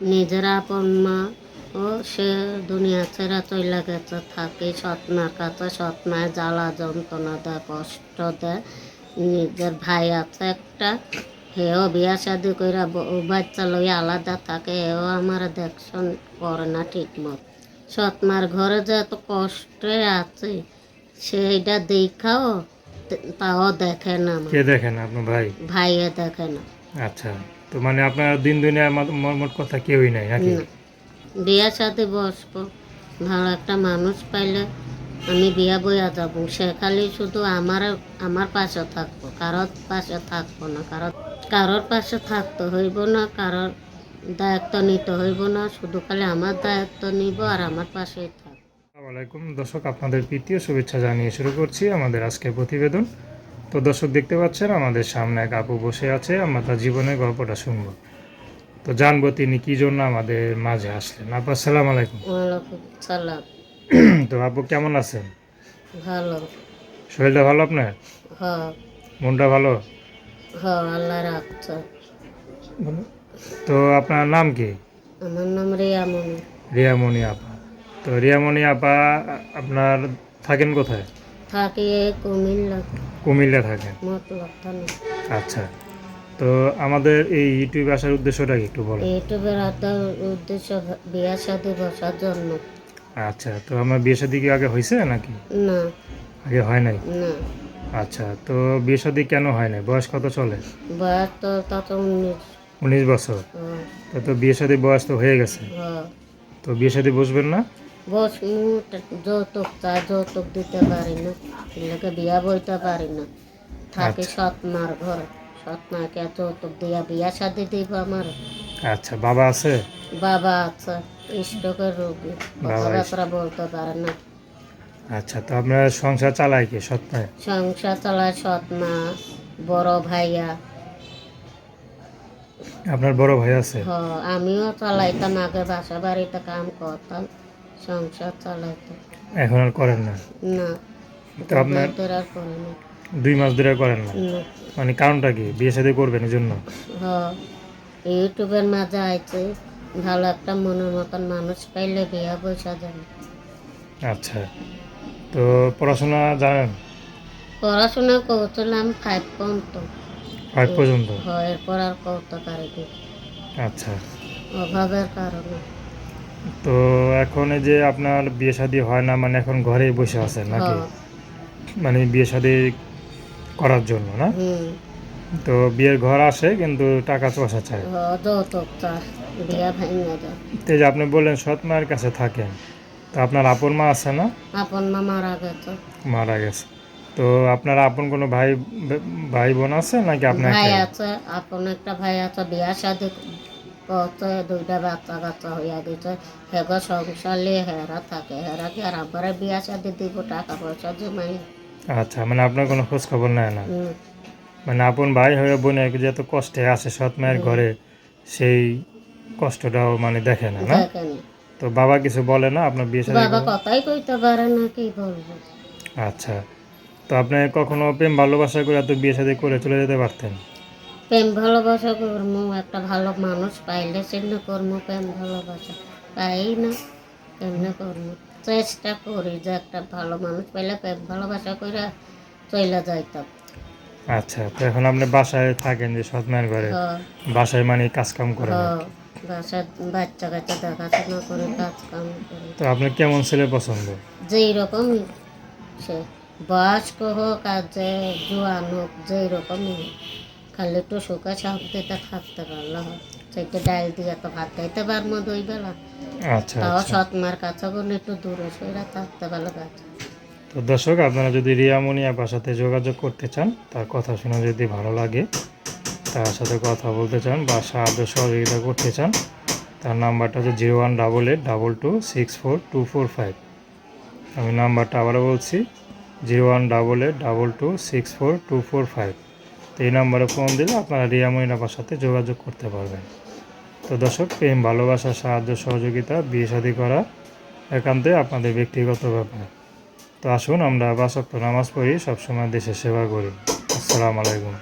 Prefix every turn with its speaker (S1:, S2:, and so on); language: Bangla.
S1: নিজের আপন মা ও সে দুনিয়া ছেড়া চইলা গেছে। থাকি সৎমার কাছে সৎমায় জ্বালা যন্ত্রণা দেয় কষ্ট দেয়। নিজের ভাই আছে একটা হেও বিয়া শাদি কইরা বউ বাচ্চা লইয়া আলাদা থাকে হেও আমার দেখশন করে না ঠিক মত সৎমার ঘরে যে এত কষ্টে আছে সেইটা দেখাও তাও দেখে না
S2: কে দেখেন ভাই?
S1: ভাইয়ে দেখে না।
S2: আচ্ছা তো মানে আপনার দিন দুনিয়ার মোট কথা কেউই নাই নাকি।
S1: বিয়া সাথে বসবো ভালো একটা মানুষ পাইলে আমি বিয়া বইয়া যাব। সে খালি শুধু আমার আমার পাশে থাকব কারোর পাশে থাকব না কারোর কারোর পাশে থাকতে হইব না কারোর দায়িত্ব নিতে হইব না শুধু খালি আমার দায়িত্ব নিব আর আমার পাশেই থাকব।
S2: আসসালামু আলাইকুম। দর্শক আপনাদের প্রীতীয় শুভেচ্ছা জানিয়ে শুরু করছি আমাদের আজকের প্রতিবেদন। তো দর্শক দেখতে পাচ্ছেন আমাদের সামনে এক আপু বসে আছে আমরা তার জীবনের গল্পটা শুনব। তো জানব তিনি কি জন্য আমাদের মাঝে আসলেন। আপু আসসালাম আলাইকুম।
S1: সালাম।
S2: তো আপু কেমন আছেন?
S1: ভালো।
S2: শরীরটা ভালো আপনার?
S1: হ
S2: মনটা ভালো?
S1: হ আল্লাহ রাখছে
S2: তো আপনার নাম কি?
S1: আমার নাম রিয়ামণি
S2: রিয়ামণি আপা। তো রিয়ামণি আপা আপনার থাকেন কোথায়?
S1: থাকি কুমিল্লা।
S2: কুমিল্লা থাকেন? আচ্ছা। তো আমাদের এই ইউটিউবে আসার উদ্দেশ্যটা কি একটু বলো
S1: ইউটিউবের একটা উদ্দেশ্য বিয়া শাদি বসার জন্য।
S2: আচ্ছা তো আমার বিয়ে শাদী কি আগে হয়েছে নাকি?
S1: না।
S2: আগে হয় নাই?
S1: না।
S2: আচ্ছা তো বিয়ে শাদী কেন হয় নাই? বয়স কত চলে?
S1: বয়স তো তত উনিশ।
S2: উনিশ বছর।
S1: হ্যাঁ,
S2: তো তো বিয়ে শাদী বয়স তো হয়ে গেছে।
S1: হ্যাঁ।
S2: তো বিয়ে শাদী বসবেন না?
S1: বস যৌতুক চাই যৌতুক দিতে পারি না এলাকা বিয়া বইতে পারি না থাকি
S2: আচ্ছা।
S1: সৎ মার ঘর সৎ মাকে যৌতুক দিয়া বিয়া শাদি দিব আমার।
S2: আচ্ছা বাবা আছে?
S1: বাবা আছে স্ট্রোকের রোগী কথাবার্তা বলতে পারে না।
S2: আচ্ছা তো আপনার সংসার চালায় কি সত্যায়
S1: সংসার চালায় সৎ মা বড় ভাইয়া।
S2: আপনার বড় ভাই আছে?
S1: হ আমিও চালাইতাম আগে বাসা বাড়িতে কাম করতাম। সংসার চালাইতাম
S2: এখন আর করেন না?
S1: না।
S2: তো আপনার
S1: আর করি না।
S2: দুই মাস ধরে করেন না? মানে কারণটা কি? বিয়ে শাদী করবেন এই জন্য
S1: ইউটিউবের মাঝে আইছে ভালো একটা মনের মতন মানুষ পাইলে বিয়া পয়সা যাবে
S2: আচ্ছা। তো পড়াশোনা জানেন?
S1: পড়াশোনা করছিলাম ফাইভ পর্যন্ত।
S2: ফাইভ পর্যন্ত?
S1: এরপর আর করতে পারি।
S2: আচ্ছা।
S1: অভাবের কারণে।
S2: তো এখন এই যে আপনার বিয়ে শাদী হয় না মানে এখন ঘরেই বসে আছেন নাকি? মানে বিয়ে শাদী করার জন্য না? তো বিয়ের ঘর আসে কিন্তু টাকা পয়সা
S1: যায়
S2: তো যে আপনি বললেন সৎ মায়ের কাছে থাকেন তো আপনার আপন মা আছে না?
S1: আপন মা মারা গেছে।
S2: মারা গেছে। তো আপনার আপন কোনো ভাই ভাই বোন আছে নাকি আপনার
S1: ভাই আছে আপন একটা ভাই আছে বিয়া শাদি করতে দুইটা বাচ্চা কাচ্চা হইয়া দিছে হেগো সংসার নিয়ে হেরা থাকে। হেরা কি আর আমার বিয়া শাদি দিব টাকা পয়সা জমাই
S2: আচ্ছা মানে আপনার কোনো খোঁজ খবর নেয় না? মানে আপন ভাই হয়ে বোনে যে এত কষ্টে আছে সৎ মায়ের ঘরে সেই কষ্টটাও মানে দেখে না না? তো বাবা কিছু বলে না আপনার বিয়ে সাথে
S1: বাবা কথাই কইতে পারে না কি বলব?
S2: আচ্ছা তো আপনি কখনো প্রেম ভালোবাসা করে এত বিয়ে শাদী করে চলে যেতে পারতেন?
S1: প্রেম ভালোবাসা করব একটা ভালো মানুষ পাইলে সেন্য করব প্রেম ভালোবাসা। পাই না? কেমনে করব চেষ্টা করি যে একটা ভালো মানুষ পাইলে প্রেম ভালোবাসা করে চলে যাইতাম।
S2: আচ্ছা তো এখন আপনি বাসায় থাকেন যে সৎ মায়ের ঘরে?
S1: হ্যাঁ।
S2: বাসায় মানে কাজ কাম করেন
S1: হ্যাঁ,
S2: কি।
S1: বাসার বাচ্চা কাচ্চা দেখাশোনা করে কাজ কাম করে।
S2: তো আপনার কেমন ছেলে পছন্দ?
S1: যেই রকম সে বয়স্ক হোক আর যে জোয়ান হোক যেই রকমই হোক। খালি একটু সুখে শান্তিতে থাকতে পারলে সেটা ডাল দিয়ে তো ভাত খাইতে পারব দুই বেলা
S2: আচ্ছা
S1: তাও
S2: আচ্ছা।
S1: সৎ কাছে কোনো একটু দূরে সইরা থাকতে পারলে বাচ্চা
S2: তো দর্শক আপনারা যদি রিয়ামনি আপার সাথে যোগাযোগ করতে চান তার কথা শুনে যদি ভালো লাগে তার সাথে কথা বলতে চান বা সাহায্য সহযোগিতা করতে চান তার নাম্বারটা হচ্ছে zero one double eight double two six four two four five. আমি নাম্বারটা আবারও বলছি zero one double eight double two six four two four five. তো এই নাম্বারে ফোন দিলে আপনারা রিয়া আপার সাথে যোগাযোগ করতে পারবেন। তো দর্শক, প্রেম, ভালোবাসা, সাহায্য, সহযোগিতা, বিয়ে শাদী করা একান্তে আপনাদের ব্যক্তিগত ব্যাপার। তো আসুন আমরা বাসক্ত নামাজ পড়ি, সবসময় দেশের সেবা করি। আসসালামু আলাইকুম।